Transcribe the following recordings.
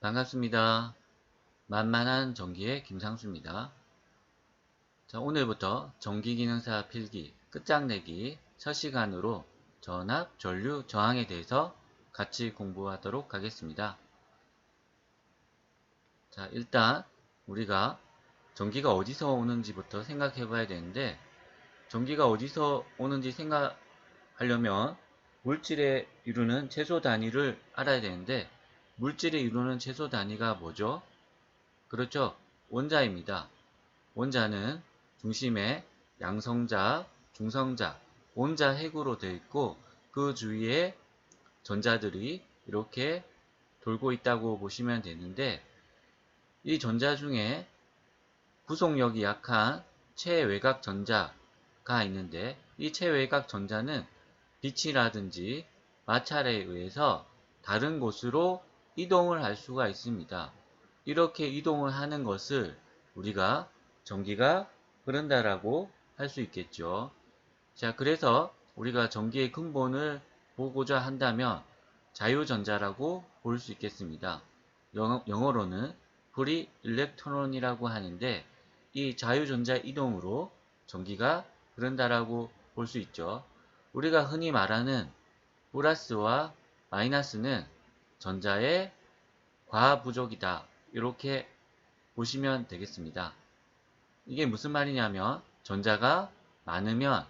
반갑습니다. 만만한 전기의 김상수입니다. 자, 오늘부터 전기기능사 필기 끝장내기 첫 시간으로 전압, 전류, 저항에 대해서 같이 공부하도록 하겠습니다. 자, 일단 우리가 전기가 어디서 오는지부터 생각해 봐야 되는데 전기가 어디서 오는지 생각하려면 물질에 이루는 최소 단위를 알아야 되는데 물질이 이루는 최소 단위가 뭐죠? 그렇죠. 원자입니다. 원자는 중심에 양성자, 중성자, 원자 핵으로 되어 있고 그 주위에 전자들이 이렇게 돌고 있다고 보시면 되는데 이 전자 중에 구속력이 약한 최외곽 전자가 있는데 이 최외곽 전자는 빛이라든지 마찰에 의해서 다른 곳으로 이동을 할 수가 있습니다. 이렇게 이동을 하는 것을 우리가 전기가 흐른다라고 할 수 있겠죠. 자, 그래서 우리가 전기의 근본을 보고자 한다면 자유전자라고 볼 수 있겠습니다. 영어, 로는 프리 일렉트론이라고 하는데 이 자유전자 이동으로 전기가 흐른다라고 볼 수 있죠. 우리가 흔히 말하는 플러스와 마이너스는 전자의 과부족이다. 이렇게 보시면 되겠습니다. 이게 무슨 말이냐면 전자가 많으면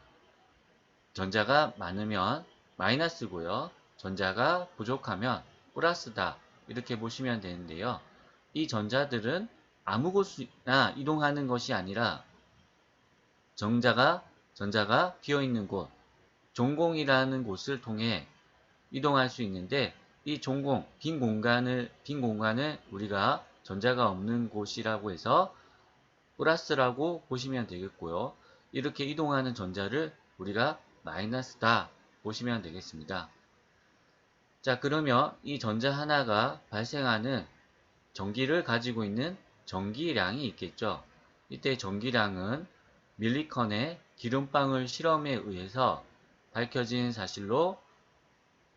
전자가 많으면 마이너스고요. 전자가 부족하면 플러스다. 이렇게 보시면 되는데요. 이 전자들은 아무 곳이나 이동하는 것이 아니라 정자가 전자가 비어 있는 곳, 종공이라는 곳을 통해 이동할 수 있는데 이 종공, 빈 공간을, 빈 공간을 우리가 전자가 없는 곳이라고 해서 플러스라고 보시면 되겠고요. 이렇게 이동하는 전자를 우리가 마이너스다 보시면 되겠습니다. 자, 그러면 이 전자 하나가 발생하는 전기를 가지고 있는 전기량이 있겠죠. 이때 전기량은 밀리컨의 기름방울 실험에 의해서 밝혀진 사실로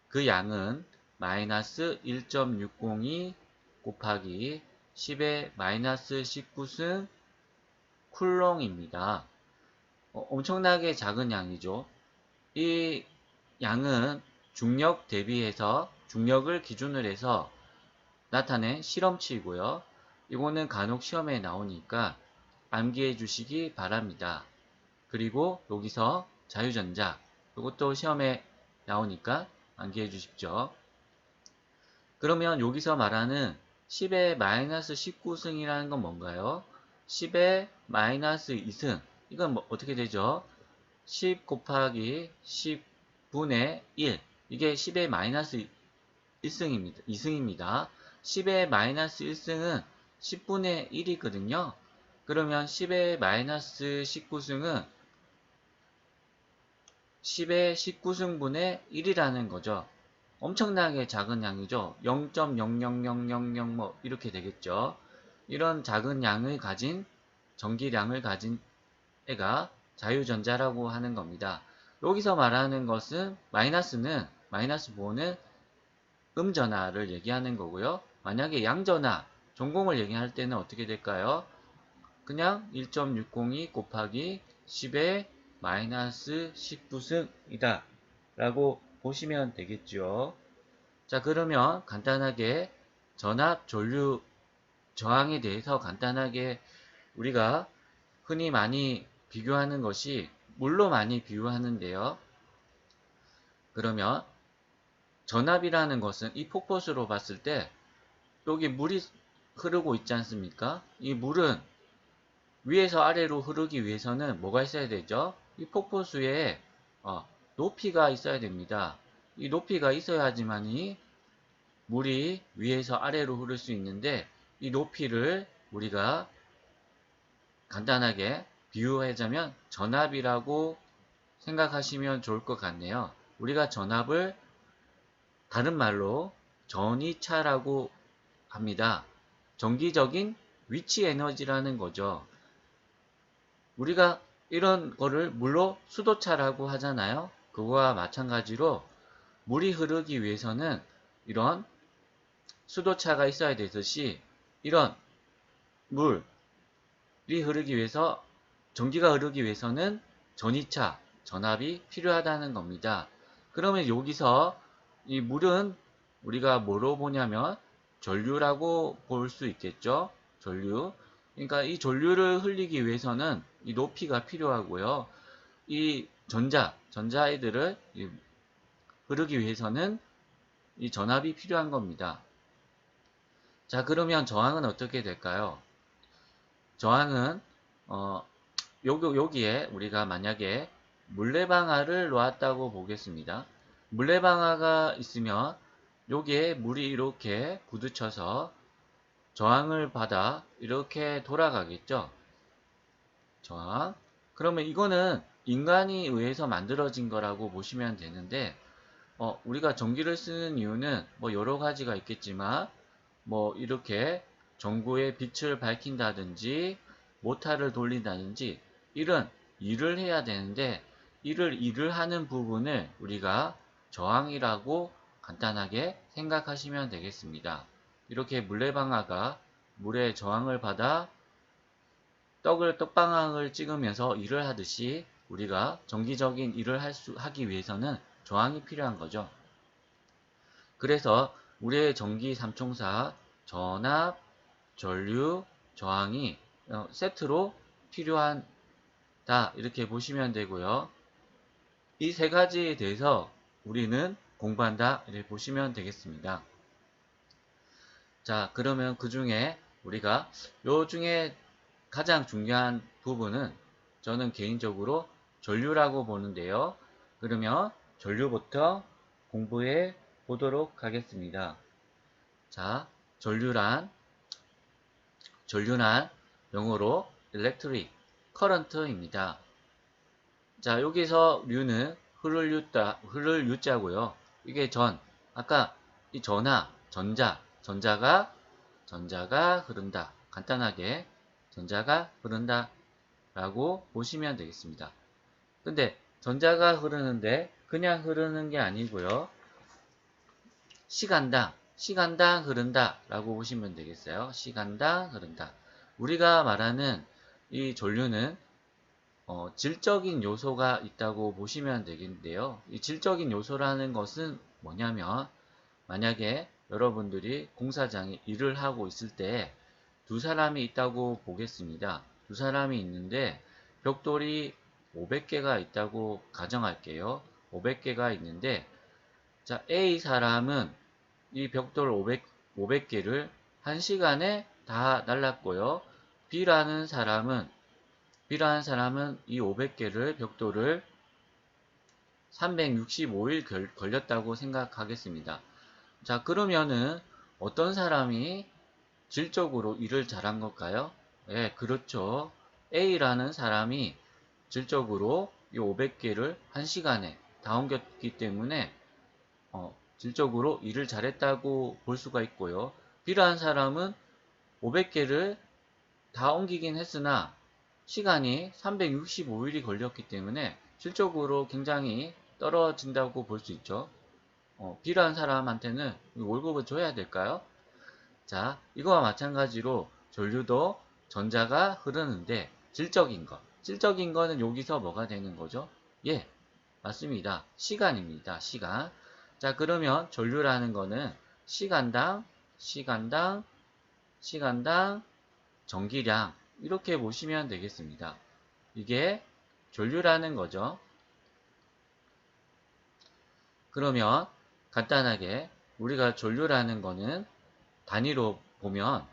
그 양은 마이너스 1.602 곱하기 10의 마이너스 19승 쿨롱입니다. 어, 엄청나게 작은 양이죠. 이 양은 중력 대비해서 중력을 기준으로 해서 나타낸 실험치이고요. 이거는 간혹 시험에 나오니까 암기해 주시기 바랍니다. 그리고 여기서 자유전자 이것도 시험에 나오니까 암기해 주십시오. 그러면 여기서 말하는 10의 마이너스 19승이라는 건 뭔가요? 10의 마이너스 2승. 이건 뭐 어떻게 되죠? 10 곱하기 10분의 1. 이게 10의 마이너스 1승입니다. 2승입니다. 10의 마이너스 1승은 10분의 1이거든요. 그러면 10의 마이너스 19승은 10의 19승분의 1이라는 거죠. 엄청나게 작은 양이죠. 0.00000 뭐 이렇게 되겠죠. 이런 작은 양을 가진 전기량을 가진 애가 자유전자라고 하는 겁니다. 여기서 말하는 것은 마이너스는 마이너스 부호는 음전하를 얘기하는 거고요. 만약에 양전하, 전공을 얘기할 때는 어떻게 될까요? 그냥 1.602 곱하기 10의 마이너스 19승이다 라고 보시면 되겠죠. 자, 그러면 간단하게 전압, 전류, 저항에 대해서 간단하게 우리가 흔히 많이 비교하는 것이 물로 많이 비유하는데요. 그러면 전압이라는 것은 이 폭포수로 봤을 때 여기 물이 흐르고 있지 않습니까? 이 물은 위에서 아래로 흐르기 위해서는 뭐가 있어야 되죠? 이 폭포수에 어, 높이가 있어야 됩니다. 이 높이가 있어야지만이 물이 위에서 아래로 흐를 수 있는데 이 높이를 우리가 간단하게 비유하자면 전압이라고 생각하시면 좋을 것 같네요. 우리가 전압을 다른 말로 전이차라고 합니다. 정기적인 위치 에너지라는 거죠. 우리가 이런 거를 물로 수도차라고 하잖아요. 그거와 마찬가지로 물이 흐르기 위해서는 이런 수도차가 있어야 되듯이 이런 물이 흐르기 위해서 전기가 흐르기 위해서는 전이차, 전압이 필요하다는 겁니다. 그러면 여기서 이 물은 우리가 뭐로 보냐면 전류라고 볼 수 있겠죠. 전류. 그러니까 이 전류를 흘리기 위해서는 이 높이가 필요하고요. 이 전자, 전자애들을 흐르기 위해서는 이 전압이 필요한 겁니다. 자, 그러면 저항은 어떻게 될까요? 저항은 어, 여기, 여기에 우리가 만약에 물레방아를 놓았다고 보겠습니다. 물레방아가 있으면 여기에 물이 이렇게 부딪혀서 저항을 받아 이렇게 돌아가겠죠. 저항. 그러면 이거는 인간이 의해서 만들어진 거라고 보시면 되는데 어, 우리가 전기를 쓰는 이유는 뭐 여러 가지가 있겠지만 뭐 이렇게 전구에 빛을 밝힌다든지 모타를 돌린다든지 이런 일을 해야 되는데 이를 일을 하는 부분을 우리가 저항이라고 간단하게 생각하시면 되겠습니다. 이렇게 물레방아가 물의 저항을 받아 떡을 떡방향을 찍으면서 일을 하듯이 우리가 정기적인 일을 할 수, 하기 위해서는 저항이 필요한 거죠. 그래서 우리의 전기 삼총사 전압, 전류, 저항이 어, 세트로 필요한다 이렇게 보시면 되고요. 이 세 가지에 대해서 우리는 공부한다 이렇게 보시면 되겠습니다. 자 그러면 그 중에 우리가 요 중에 가장 중요한 부분은 저는 개인적으로 전류라고 보는데요. 그러면 전류부터 공부해 보도록 하겠습니다. 자, 전류란 전류란 영어로 electric current입니다. 자, 여기서 류는 흐를 유자, 흐를 유자고요. 이게 전, 아까 이 전하, 전자, 전자가 전자가 흐른다. 간단하게 전자가 흐른다 라고 보시면 되겠습니다. 근데 전자가 흐르는데 그냥 흐르는 게 아니고요. 시간당, 시간당 흐른다 라고 보시면 되겠어요. 시간당 흐른다. 우리가 말하는 이 전류는 어, 질적인 요소가 있다고 보시면 되겠는데요. 이 질적인 요소라는 것은 뭐냐면 만약에 여러분들이 공사장에 일을 하고 있을 때 두 사람이 있다고 보겠습니다. 두 사람이 있는데 벽돌이 500개가 있다고 가정할게요. 500개가 있는데 자 A 사람은 이 벽돌 500, 500개를 1시간에 다 날랐고요. B라는 사람은 B라는 사람은 이 500개를 벽돌을 365일 걸렸다고 생각하겠습니다. 자 그러면은 어떤 사람이 질적으로 일을 잘한 걸까요? 예, 그렇죠. A라는 사람이 질적으로 이 500개를 1시간에 다 옮겼기 때문에 어, 질적으로 일을 잘했다고 볼 수가 있고요. B라는 사람은 500개를 다 옮기긴 했으나 시간이 365일이 걸렸기 때문에 실적으로 굉장히 떨어진다고 볼 수 있죠. 어, B라는 사람한테는 월급을 줘야 될까요? 자, 이거와 마찬가지로 전류도 전자가 흐르는데 질적인 것. 질적인 거는 여기서 뭐가 되는 거죠? 예, 맞습니다. 시간입니다. 시간. 자, 그러면 전류라는 거는 시간당, 시간당, 시간당 전기량 이렇게 보시면 되겠습니다. 이게 전류라는 거죠. 그러면 간단하게 우리가 전류라는 거는 단위로 보면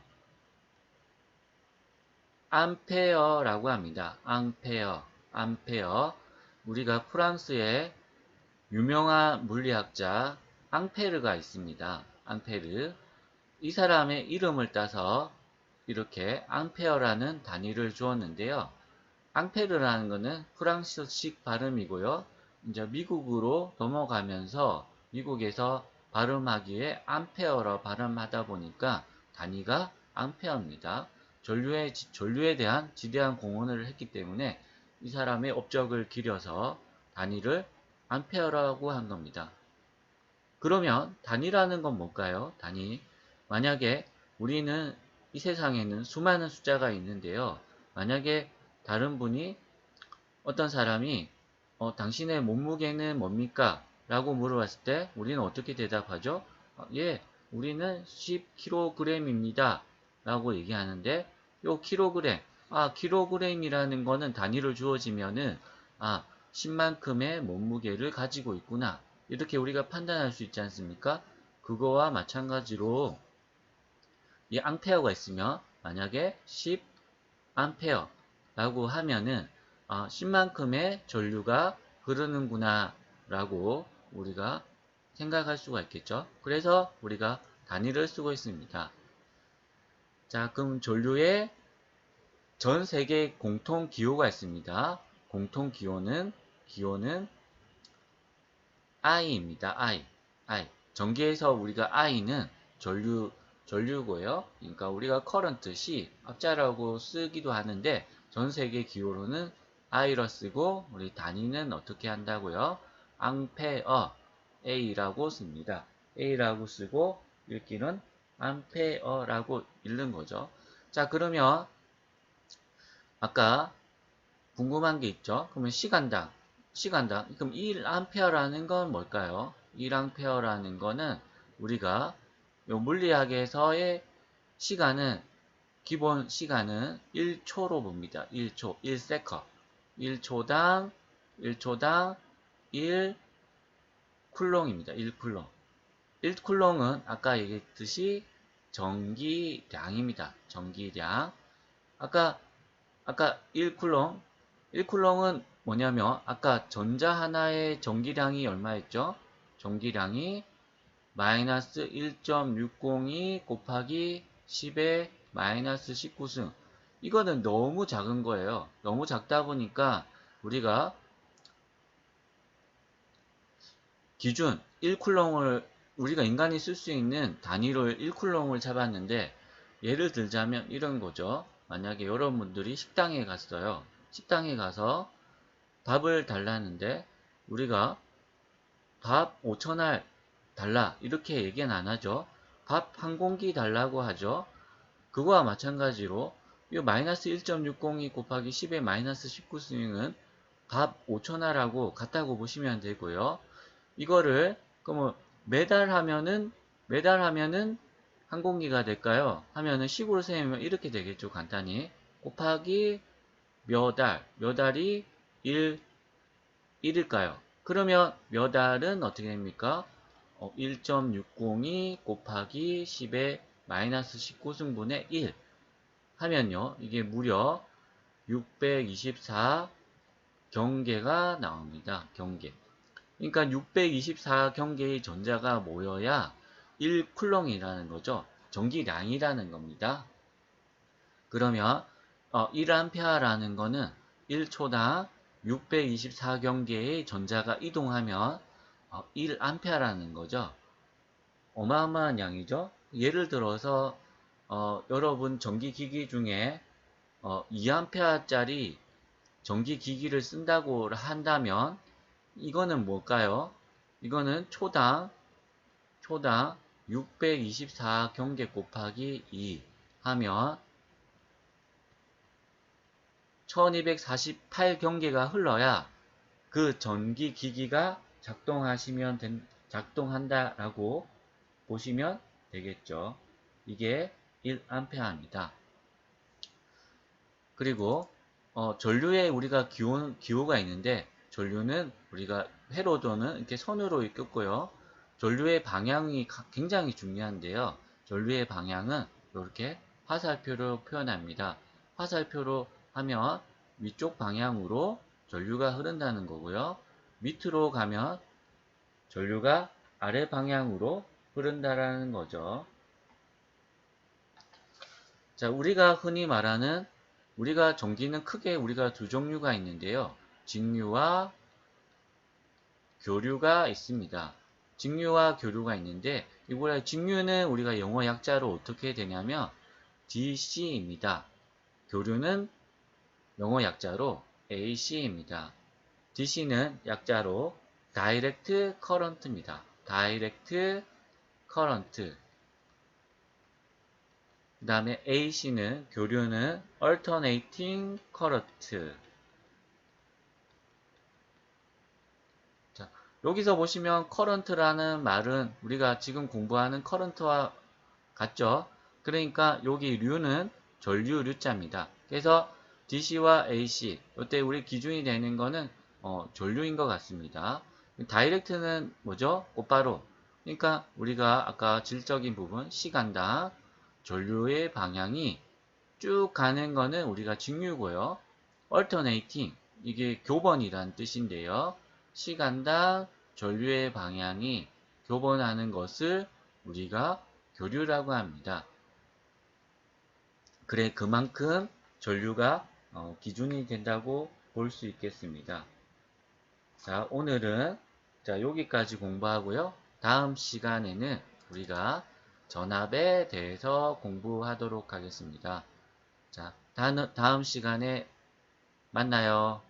암페어라고 합니다. 암페어, 암페어. 우리가 프랑스의 유명한 물리학자 앙페르가 있습니다. 앙페르. 이 사람의 이름을 따서 이렇게 앙페어라는 단위를 주었는데요. 앙페르라는 것은 프랑스식 발음이고요. 이제 미국으로 넘어가면서 미국에서 발음하기에 암페어로 발음하다 보니까 단위가 암페어입니다. 전류에, 전류에 대한 지대한 공헌을 했기 때문에 이 사람의 업적을 기려서 단위를 암페어라고 한 겁니다. 그러면 단위라는 건 뭘까요? 단위. 만약에 우리는 이 세상에는 수많은 숫자가 있는데요. 만약에 다른 분이 어떤 사람이 어, 당신의 몸무게는 뭡니까? 라고 물어봤을 때 우리는 어떻게 대답하죠? 어, 예, 우리는 10kg입니다. 라고 얘기하는데 요 킬로그램, 아 킬로그램이라는 거는 단위로 주어지면은 아 10만큼의 몸무게를 가지고 있구나. 이렇게 우리가 판단할 수 있지 않습니까? 그거와 마찬가지로 이 앙페어가 있으면 만약에 10 암페어라고 하면은 아, 10만큼의 전류가 흐르는구나 라고 우리가 생각할 수가 있겠죠. 그래서 우리가 단위를 쓰고 있습니다. 자, 그럼 전류의 전 세계 공통 기호가 있습니다. 공통 기호는 기호는 I입니다. I. I. 전기에서 우리가 I는 전류 전류고요. 그러니까 우리가 current C 앞자라고 쓰기도 하는데 전 세계 기호로는 I로 쓰고 우리 단위는 어떻게 한다고요? 앙페어 A라고 씁니다. A라고 쓰고 읽기는 암페어라고 읽는 거죠. 자 그러면 아까 궁금한 게 있죠. 그러면 시간당 시간당 그럼 1암페어라는 건 뭘까요? 1암페어라는 거는 우리가 요 물리학에서의 시간은 기본 시간은 1초로 봅니다. 1초, 1세커. 1초당 1초당 1 쿨롱입니다. 1 쿨롱. 1 쿨롱은 아까 얘기했듯이 전기량입니다. 전기량. 아까 아까 1쿨롱 1쿨롱은 뭐냐면 아까 전자 하나의 전기량이 얼마였죠? 전기량이 마이너스 1.602 곱하기 10의 마이너스 19승 이거는 너무 작은 거예요. 너무 작다 보니까 우리가 기준 1쿨롱을 우리가 인간이 쓸 수 있는 단위로 1쿨롱을 잡았는데 예를 들자면 이런 거죠. 만약에 여러분들이 식당에 갔어요. 식당에 가서 밥을 달라는데 우리가 밥 5천알 달라 이렇게 얘기는 안 하죠. 밥 한 공기 달라고 하죠. 그거와 마찬가지로 이 마이너스 1.602 곱하기 10의 마이너스 19승은 밥 5천알하고 같다고 보시면 되고요. 이거를 그러면 매달 하면은 매달 하면은 한 공기가 될까요? 하면은 10으로 세우면 이렇게 되겠죠. 간단히 곱하기 몇 알, 몇 알이 1, 1일까요? 그러면 몇 알은 어떻게 됩니까? 어, 1.602 곱하기 10의 마이너스 19승분의 1 하면요. 이게 무려 624 경계가 나옵니다. 경계. 그러니까 624 경계의 전자가 모여야 1쿨롱이라는 거죠. 전기량이라는 겁니다. 그러면 어, 1암페어라는 거는 1초당 624경계의 전자가 이동하면 어, 1암페어라는 거죠. 어마어마한 양이죠. 예를 들어서 어, 여러분 전기기기 중에 어, 2암페어짜리 전기기기를 쓴다고 한다면 이거는 뭘까요? 이거는 초당 초당 624 경계 곱하기 2 하면 1248 경계가 흘러야 그 전기 기기가 작동하시면 된, 작동한다라고 보시면 되겠죠. 이게 1A입니다. 그리고 어, 전류에 우리가 기호, 기호가 있는데 전류는 우리가 회로도는 이렇게 선으로 이끌고요. 전류의 방향이 굉장히 중요한데요. 전류의 방향은 이렇게 화살표로 표현합니다. 화살표로 하면 위쪽 방향으로 전류가 흐른다는 거고요. 밑으로 가면 전류가 아래 방향으로 흐른다라는 거죠. 자, 우리가 흔히 말하는 우리가 전기는 크게 우리가 두 종류가 있는데요. 직류와 교류가 있습니다. 직류와 교류가 있는데 이보다 직류는 우리가 영어 약자로 어떻게 되냐면 DC입니다. 교류는 영어 약자로 AC입니다. DC는 약자로 Direct Current입니다. Direct Current 그 다음에 AC는 교류는 alternating current. 자, 여기서 보시면 current라는 말은 우리가 지금 공부하는 current와 같죠? 그러니까 여기 류는 전류 류자입니다. 그래서 DC와 AC, 이때 우리 기준이 되는 거는 어, 전류인 것 같습니다. 다이렉트는 뭐죠? 곧바로. 그러니까 우리가 아까 질적인 부분, 시간당 전류의 방향이 쭉 가는 거는 우리가 직류고요. alternating, 이게 교번이란 뜻인데요. 시간당 전류의 방향이 교번하는 것을 우리가 교류라고 합니다. 그래 그만큼 전류가 어, 기준이 된다고 볼 수 있겠습니다. 자 오늘은 자 여기까지 공부하고요. 다음 시간에는 우리가 전압에 대해서 공부하도록 하겠습니다. 자 다음, 다음 시간에 만나요.